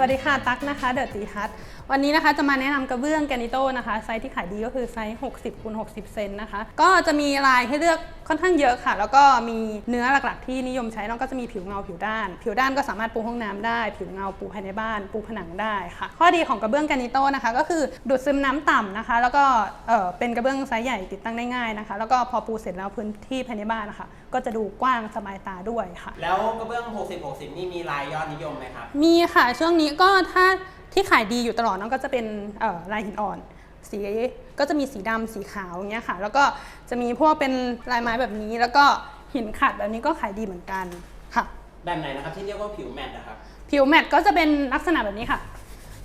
วัสดีค่ะ ตั๊กนะคะ เดอะตีทัศน์วันนี้นะคะจะมาแนะนำกระเบื้องแกรนิโต้นะคะ ไซส์ที่ขายดีก็คือไซส์ 60คูณ60 เซนนะคะ ก็จะมีลายให้เลือกค่อนข้างเยอะค่ะ แล้วก็มีเนื้อหลักๆ ที่นิยมใช้เนอกก็จะมีผิวเงาผิวด้าน ผิวด้านก็สามารถปูห้องน้ำได้ ผิวเงาปูภายในบ้าน ปูผนังได้ค่ะ ข้อดีของกระเบื้องแกรนิโต้นะคะ ก็คือดูดซึมน้ำต่ำนะคะ แล้วก็เอ่อเป็นกระเบื้องไซส์ใหญ่ติดตั้งได้ง่ายนะคะ แล้วก็พอปูเสร็จแล้วพื้นที่ภายในบ้านนะคะ ก็จะดูกว้างสบายตาด้วยค่ะ แล้วกระเบื้อง 60 60 นี่มีลายยอดนิยมไหมครับ มีค่ะช่วงนี้ก็ถ้าที่ขายดีอยู่ตลอดเนอะก็จะเป็นเอ่อลายหินอ่อน สีก็จะมีสีดำสีขาวอย่างเงี้ยค่ะ แล้วก็จะมีพวกเป็นลายไม้แบบนี้ แล้วก็หินขัดแบบนี้ก็ขายดีเหมือนกันค่ะแบบไหนนะครับที่เรียกว่าผิวแมตต์นะครับผิวแมตต์ก็จะเป็นลักษณะแบบนี้ค่ะ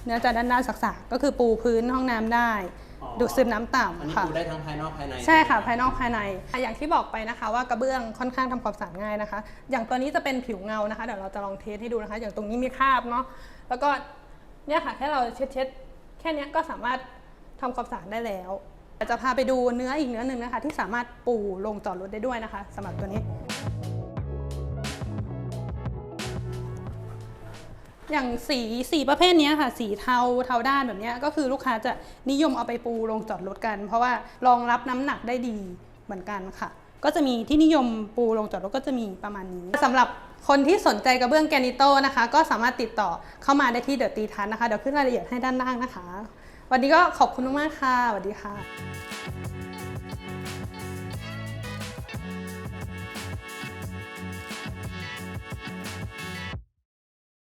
เนื้อจะด้านด้านๆสักๆก็คือปูพื้นห้องน้ำได้อ๋อ ดูดซึมน้ำอันต่ำนี้ค่ะ ปูได้ทั้งภายนอกภายในใช่ค่ะไหมภายนอกภายในอย่างที่บอกไปนะคะว่ากระเบื้องค่อนข้างทำความสะอาดง่ายนะคะ อย่างตัวนี้จะเป็นผิวเงานะคะเดี๋ยวเราจะลองเทสให้ดูนะคะ อย่างตรงนี้มีคราบเนาะแล้วก็เนี่ยค่ะแค่เราเช็ดเช็ดๆแค่เนี้ยก็สามารถทำความสะอาดได้แล้วแต่จะพาไปดูเนื้ออีกเนื้อหนึ่งนะคะ ที่สามารถปูลงจอดรถได้ด้วยนะคะสำหรับตัวนี้ อย่างสีสีประเภทนี้ค่ะ สีเทาเทาด้านแบบนี้ก็คือลูกค้าจะนิยมเอาไปปูลงจอดรถกัน เพราะว่ารองรับน้ำหนักได้ดีเหมือนกันค่ะ ก็จะมีที่นิยมปูลงจอดรถก็จะมีประมาณนี้สำหรับคนที่สนใจกระเบื้องแกนิโตนะคะ ก็สามารถติดต่อเข้ามาได้ที่เดอะตีทันนะคะเดี๋ยวขึ้นรายละเอียดให้ด้านล่างนะคะ วันนี้ก็ขอบคุณมากค่ะสวัสดีค่ะ